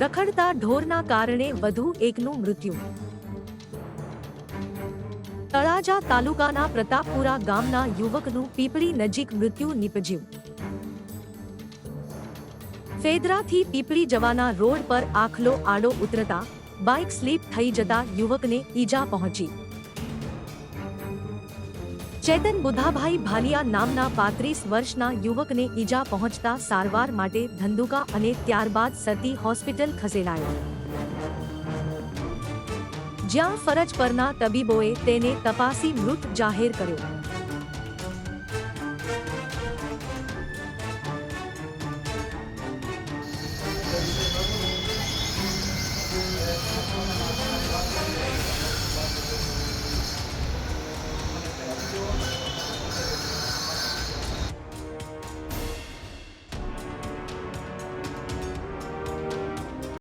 રખડતા ઢોરના કારણે વધુ એકનું મૃત્યુ. તળાજા તાલુકાના પ્રતાપપુરા ગામના યુવકનું પીપળી નજીક મૃત્યુ નીપજ્યું. ફેદરાથી પીપળી જવાના રોડ પર આખલો આડો ઉતરતા બાઇક સ્લીપ થઈ જતા યુવકને ઈજા પહોંચી. ચેતન બુધાભાઈ ભાલિયા નામના પાંત્રીસ વર્ષના યુવકને ઈજા પહોંચતા સારવાર માટે ધંધુકા અને ત્યારબાદ સતી હોસ્પિટલ ખસેડાયો. જ્યાં ફરજ પરના તબીબોએ તેને તપાસી મૃત જાહેર કર્યો.